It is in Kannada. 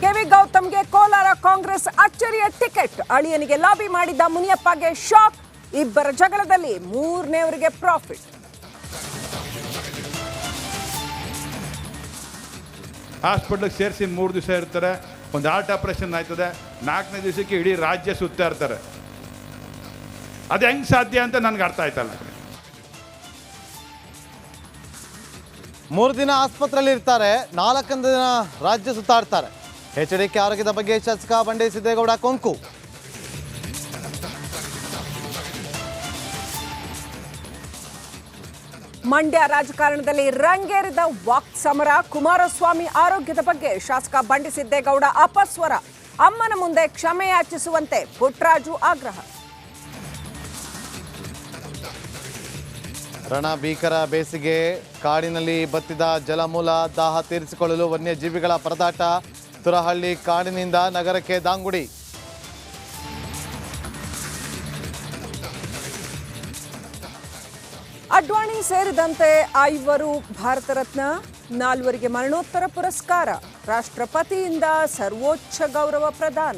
ಕೆವಿ ಗೌತಮ್ಗೆ ಕೋಲಾರ ಕಾಂಗ್ರೆಸ್ ಅಚ್ಚರಿಯ ಟಿಕೆಟ್ ಅಳಿಯನಿಗೆ ಲಾಬಿ ಮಾಡಿದ್ದ ಮುನಿಯಪ್ಪಗೆ ಶಾಕ್ ಇಬ್ಬರ ಜಗಳದಲ್ಲಿ ಮೂರನೇವರಿಗೆ ಪ್ರಾಫಿಟ್ ಹಾಸ್ಪಿಟ್ಲಿಗೆ ಸೇರಿಸಿ ಮೂರು ದಿವಸ ಇರ್ತಾರೆ. ಒಂದು ಹಾರ್ಟ್ ಆಪರೇಷನ್ ಆಯ್ತದೆ. ನಾಲ್ಕನೇ ದಿವಸಕ್ಕೆ ಇಡೀ ರಾಜ್ಯ ಸುತ್ತಾ ಇರ್ತಾರೆ. ಅದು ಹೆಂಗ್ ಸಾಧ್ಯ ಅಂತ ನನಗೆ ಅರ್ಥ ಆಯ್ತಲ್ಲ. ಮೂರು ದಿನ ಆಸ್ಪತ್ರೆಯಲ್ಲಿ ಇರ್ತಾರೆ. ನಾಲ್ಕನೇ ದಿನ ರಾಜ್ಯ ಸುತ್ತಾಡ್ತಾರೆ. ಎಚ್ ಡಿ ಕೆ ಆರೋಗ್ಯದ ಬಗ್ಗೆ ಶಾಸಕ ಬಂಡೆ ಸಿದ್ದೇಗೌಡ ಕೊಂಕು. ಮಂಡ್ಯ ರಾಜಕಾರಣದಲ್ಲಿ ರಂಗೇರಿದ ವಾಕ್ ಸಮರ ಕುಮಾರಸ್ವಾಮಿ ಆರೋಗ್ಯದ ಬಗ್ಗೆ ಶಾಸಕ ಬಂಡಿ ಸಿದ್ದೇಗೌಡ ಅಪಸ್ವರ. ಅಮ್ಮನ ಮುಂದೆ ಕ್ಷಮೆ ಯಾಚಿಸುವಂತೆ ಪುಟ್ರಾಜು ಆಗ್ರಹ. ರಣ ಭೀಕರ ಬೇಸಿಗೆ ಕಾಡಿನಲ್ಲಿ ಬತ್ತಿದ ಜಲಮೂಲ ದಾಹ ತೀರಿಸಿಕೊಳ್ಳಲು ವನ್ಯಜೀವಿಗಳ ಪರದಾಟ ತುರಹಳ್ಳಿ ಕಾಡಿನಿಂದ ನಗರಕ್ಕೆ ದಾಂಗುಡಿ. ಅಡ್ವಾಣಿ ಸೇರಿದಂತೆ ಐವರು ಭಾರತ ರತ್ನ, ನಾಲ್ವರಿಗೆ ಮರಣೋತ್ತರ ಪುರಸ್ಕಾರ, ರಾಷ್ಟ್ರಪತಿಯಿಂದ ಸರ್ವೋಚ್ಚ ಗೌರವ ಪ್ರದಾನ.